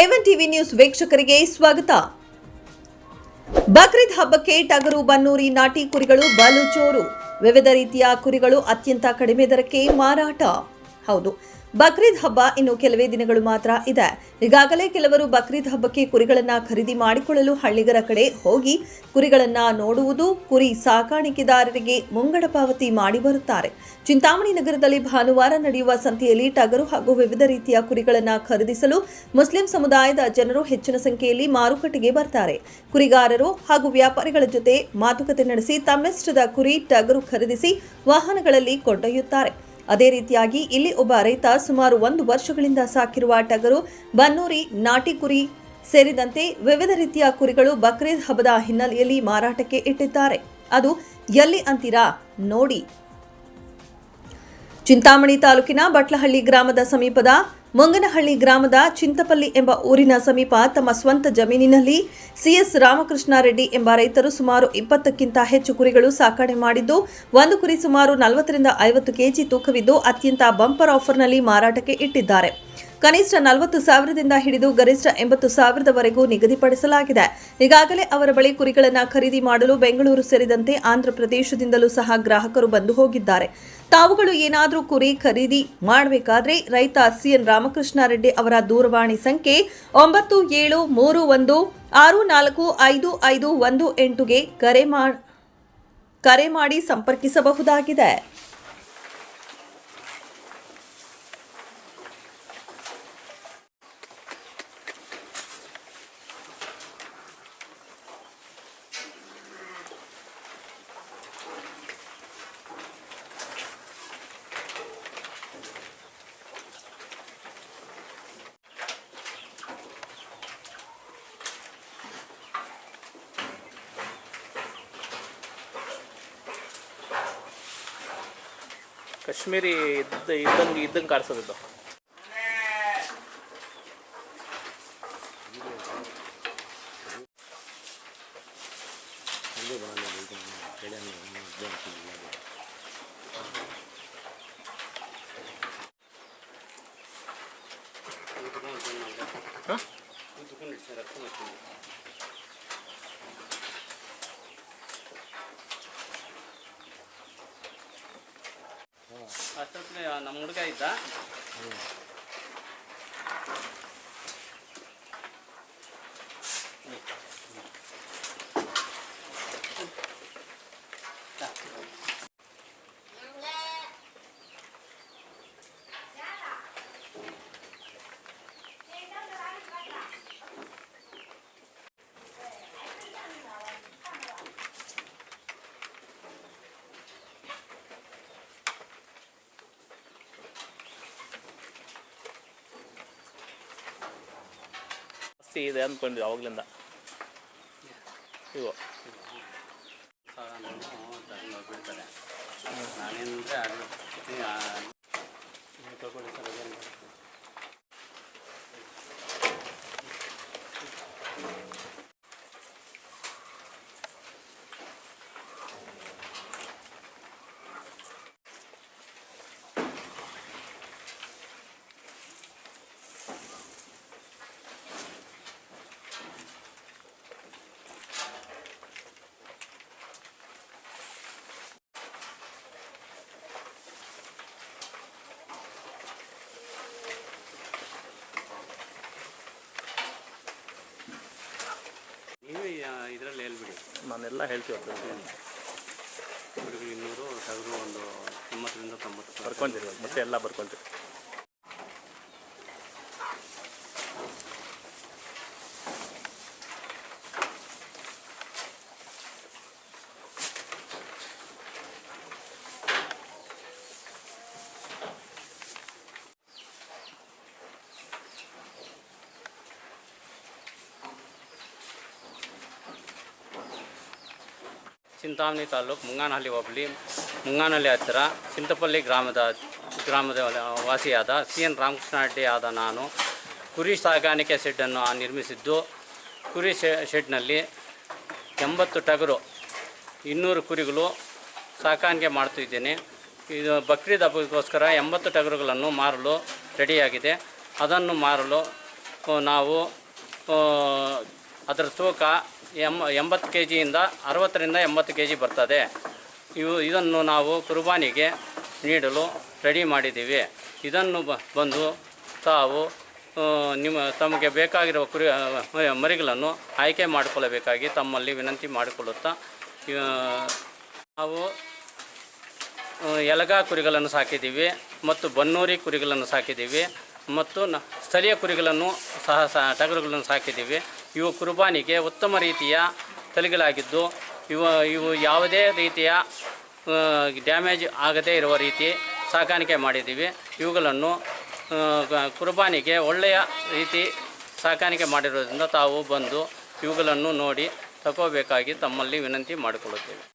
A one TV news ವೀಕ್ಷಕರಿಗೆ ಸ್ವಾಗತ. ಬಕ್ರೀದ್ ಹಬ್ಬಕ್ಕೆ ಟಗರು, ಬನ್ನೂರಿ, ನಾಟಿ ಕುರಿಗಳು ಬಲು ಚೋರು. ವಿವಿಧ ರೀತಿಯ ಕುರಿಗಳು ಅತ್ಯಂತ ಕಡಿಮೆ ದರಕ್ಕೆ ಮಾರಾಟ. ಹೌದು ಬಕ್ರೀದ್ ಹಬ್ಬ ಇನ್ನು ಕೆಲವೇ ದಿನಗಳು ಮಾತ್ರ ಇದೆ. ಈಗಾಗಲೇ ಕೆಲವರು ಬಕ್ರೀದ್ ಹಬ್ಬಕ್ಕೆ ಕುರಿಗಳನ್ನ ಖರೀದಿ ಮಾಡಿಕೊಳ್ಳಲು ಹಳ್ಳಿಗರ ಕಡೆ ಹೋಗಿ ಕುರಿಗಳನ್ನ ನೋಡುವುದು, ಕುರಿ ಸಾಕಾಣಿಕೆದಾರರಿಗೆ ಮುಂಗಡ ಪಾವತಿ ಮಾಡಿ ಬರುತ್ತಾರೆ. ಚಿಂತಾಮಣಿ ನಗರದಲ್ಲಿ ಭಾನುವಾರ ನಡೆಯುವ ಸಂತೆಯಲ್ಲಿ ಟಗರು ಹಾಗೂ ವಿವಿಧ ರೀತಿಯ ಕುರಿಗಳನ್ನ ಖರೀದಿಸಲು ಮುಸ್ಲಿಂ ಸಮುದಾಯದ ಜನರು ಹೆಚ್ಚಿನ ಸಂಖ್ಯೆಯಲ್ಲಿ ಮಾರುಕಟ್ಟೆಗೆ ಬರ್ತಾರೆ. ಕುರಿಗಾರರು ಹಾಗೂ ವ್ಯಾಪಾರಿಗಳ ಜೊತೆ ಮಾತುಕತೆ ನಡೆಸಿ ತಮ್ಮಿಷ್ಟದ ಕುರಿ ಟಗರು ಖರೀದಿಸಿ ವಾಹನಗಳಲ್ಲಿ ಕೊಂಡೊಯ್ಯುತ್ತಾರೆ. ಅದೇ ರೀತಿಯಾಗಿ ಇಲ್ಲಿ ಒಬ್ಬ ರೈತ ಸುಮಾರು ಒಂದು ವರ್ಷಗಳಿಂದ ಸಾಕಿರುವ ಟಗರು ಬನ್ನೂರಿ ನಾಟಿ ಕುರಿ ಸೇರಿದಂತೆ ವಿವಿಧ ರೀತಿಯ ಕುರಿಗಳು ಬಕ್ರೀದ್ ಹಬ್ಬದ ಹಿನ್ನೆಲೆಯಲ್ಲಿ ಮಾರಾಟಕ್ಕೆ ಇಟ್ಟಿದ್ದಾರೆ. ಅದು ಎಲ್ಲಿ ಅಂತೀರಾ? ನೋಡಿ. ಚಿಂತಾಮಣಿ ತಾಲೂಕಿನ ಬಟ್ಲಹಳ್ಳಿ ಗ್ರಾಮದ ಸಮೀಪದ ಮುಂಗನಹಳ್ಳಿ ಗ್ರಾಮದ ಚಿಂತಪಲ್ಲಿ ಎಂಬ ಊರಿನ ಸಮೀಪ ತಮ್ಮ ಸ್ವಂತ ಜಮೀನಿನಲ್ಲಿ ಸಿಎಸ್ ರಾಮಕೃಷ್ಣ ರೆಡ್ಡಿ ಎಂಬ ರೈತರು ಸುಮಾರು ಇಪ್ಪತ್ತಕ್ಕಿಂತ ಹೆಚ್ಚು ಕುರಿಗಳು ಸಾಕಣೆ ಮಾಡಿದ್ದು, ಒಂದು ಕುರಿ ಸುಮಾರು ನಲವತ್ತರಿಂದ ಐವತ್ತು ಕೆಜಿ ತೂಕವಿದ್ದು, ಅತ್ಯಂತ ಬಂಪರ್ ಆಫರ್ನಲ್ಲಿ ಮಾರಾಟಕ್ಕೆ ಇಟ್ಟಿದ್ದಾರೆ. ಕನಿಷ್ಠ ನಲವತ್ತು ಸಾವಿರದಿಂದ ಹಿಡಿದು ಗರಿಷ್ಠ ಎಂಬತ್ತು ಸಾವಿರದವರೆಗೂ ನಿಗದಿಪಡಿಸಲಾಗಿದೆ. ಈಗಾಗಲೇ ಅವರ ಬಳಿ ಕುರಿಗಳನ್ನು ಖರೀದಿ ಮಾಡಲು ಬೆಂಗಳೂರು ಸೇರಿದಂತೆ ಆಂಧ್ರಪ್ರದೇಶದಿಂದಲೂ ಸಹ ಗ್ರಾಹಕರು ಬಂದು ಹೋಗಿದ್ದಾರೆ. ತಾವುಗಳು ಏನಾದರೂ ಕುರಿ ಖರೀದಿ ಮಾಡಬೇಕಾದ್ರೆ ರೈತ ಸಿಎನ್ ರಾಮಕೃಷ್ಣ ರೆಡ್ಡಿ ಅವರ ದೂರವಾಣಿ ಸಂಖ್ಯೆ ಒಂಬತ್ತು ಏಳು ಮೂರು ಒಂದು ಆರು ನಾಲ್ಕು ಐದು ಐದು ಒಂದು ಎಂಟುಗೆ ಕರೆ ಕರೆ ಮಾಡಿ ಸಂಪರ್ಕಿಸಬಹುದಾಗಿದೆ. ಕಾಶ್ಮೀರಿ ಇದ್ದ ಇದ್ದಂಗೆ ಇದ್ದಂಗೆ ಕಾಣಿಸೋದು ಅಷ್ಟೊತ್ತಿಗೆ ನಮ್ಮ ಹುಡುಗ ಇದ್ದ. ಜಾಸ್ತಿ ಇದೆ ಅಂದ್ಕೊಂಡ್ವಿ ಅವಾಗ್ಲಿಂದ ಇವು ಬಿಡ್ತಾರೆ ನಾನೆಲ್ಲ ಹೇಳ್ತೀವಿ ಇನ್ನೂರು ಟಗರು ಒಂದು ತೊಂಬತ್ತರಿಂದ ತೊಂಬತ್ತು. ಬರ್ಕೊಂತೀವಿ ಮತ್ತೆ ಎಲ್ಲ ಬರ್ಕೊಂತೀವಿ. ಚಿಂತಾಮಣಿ ತಾಲೂಕು ಮುಂಗಾನಹಳ್ಳಿ ಹೋಬಳಿ. ಮುಂಗಾನಹಳ್ಳಿ ಹತ್ತಿರ ಚಿಂತಪಲ್ಲಿ ಗ್ರಾಮದ ಗ್ರಾಮದ ವಾಸಿಯಾದ ಸಿ ಎನ್ ರಾಮಕೃಷ್ಣ ರೆಡ್ಡಿ ಆದ ನಾನು. ಕುರಿ ಸಾಗಾಣಿಕೆ ಶೆಡ್ಡನ್ನು ನಿರ್ಮಿಸಿದ್ದು. ಕುರಿ ಶೆಡ್ನಲ್ಲಿ ಎಂಬತ್ತು ಟಗರು, ಇನ್ನೂರು ಕುರಿಗಳು ಸಾಕಾಣಿಕೆ ಮಾಡ್ತಿದ್ದೇನೆ. ಇದು ಬಕ್ರೀದ್ ಹಬ್ಬಕ್ಕೋಸ್ಕರ ಎಂಬತ್ತು ಟಗರುಗಳನ್ನು ಮಾರಲು ರೆಡಿಯಾಗಿದೆ. ಅದನ್ನು ಮಾರಲು ನಾವು ಅದರ ತೂಕ ಎಂ, ಎಂಬತ್ತು ಕೆ ಜಿಯಿಂದ ಅರವತ್ತರಿಂದ ಎಂಬತ್ತು ಕೆ ಜಿ ಬರ್ತದೆ. ಇವು, ಇದನ್ನು ನಾವು ಕುರ್ಬಾನಿಗೆ ನೀಡಲು ರೆಡಿ ಮಾಡಿದ್ದೀವಿ. ಇದನ್ನು ಬಂದು ತಾವು ನಿಮ್ಮ, ತಮಗೆ ಬೇಕಾಗಿರುವ ಕುರಿ ಮರಿಗಳನ್ನು ಆಯ್ಕೆ ಮಾಡಿಕೊಳ್ಳಬೇಕಾಗಿ ತಮ್ಮಲ್ಲಿ ವಿನಂತಿ ಮಾಡಿಕೊಳ್ಳುತ್ತಾ ನಾವು ಎಲಗಾ ಕುರಿಗಳನ್ನು ಸಾಕಿದ್ದೀವಿ ಮತ್ತು ಬನ್ನೂರಿ ಕುರಿಗಳನ್ನು ಸಾಕಿದ್ದೀವಿ ಮತ್ತು ಸ್ಥಳೀಯ ಕುರಿಗಳನ್ನು ಸಹ ಸಹ ಟಗರುಗಳನ್ನು ಸಾಕಿದ್ದೀವಿ. ಇವು ಕುರ್ಬಾನಿಗೆ ಉತ್ತಮ ರೀತಿಯ ತಲೆಗಳಾಗಿದ್ದು, ಇವು ಇವು ಯಾವುದೇ ರೀತಿಯ ಡ್ಯಾಮೇಜ್ ಆಗದೇ ಇರುವ ರೀತಿ ಸಾಕಾಣಿಕೆ ಮಾಡಿದ್ದೀವಿ. ಇವುಗಳನ್ನು ಕುರ್ಬಾನಿಗೆ ಒಳ್ಳೆಯ ರೀತಿ ಸಾಕಾಣಿಕೆ ಮಾಡಿರೋದ್ರಿಂದ ತಾವು ಬಂದು ಇವುಗಳನ್ನು ನೋಡಿ ತಗೋಬೇಕಾಗಿ ತಮ್ಮಲ್ಲಿ ವಿನಂತಿ ಮಾಡಿಕೊಳ್ಳುತ್ತೇವೆ.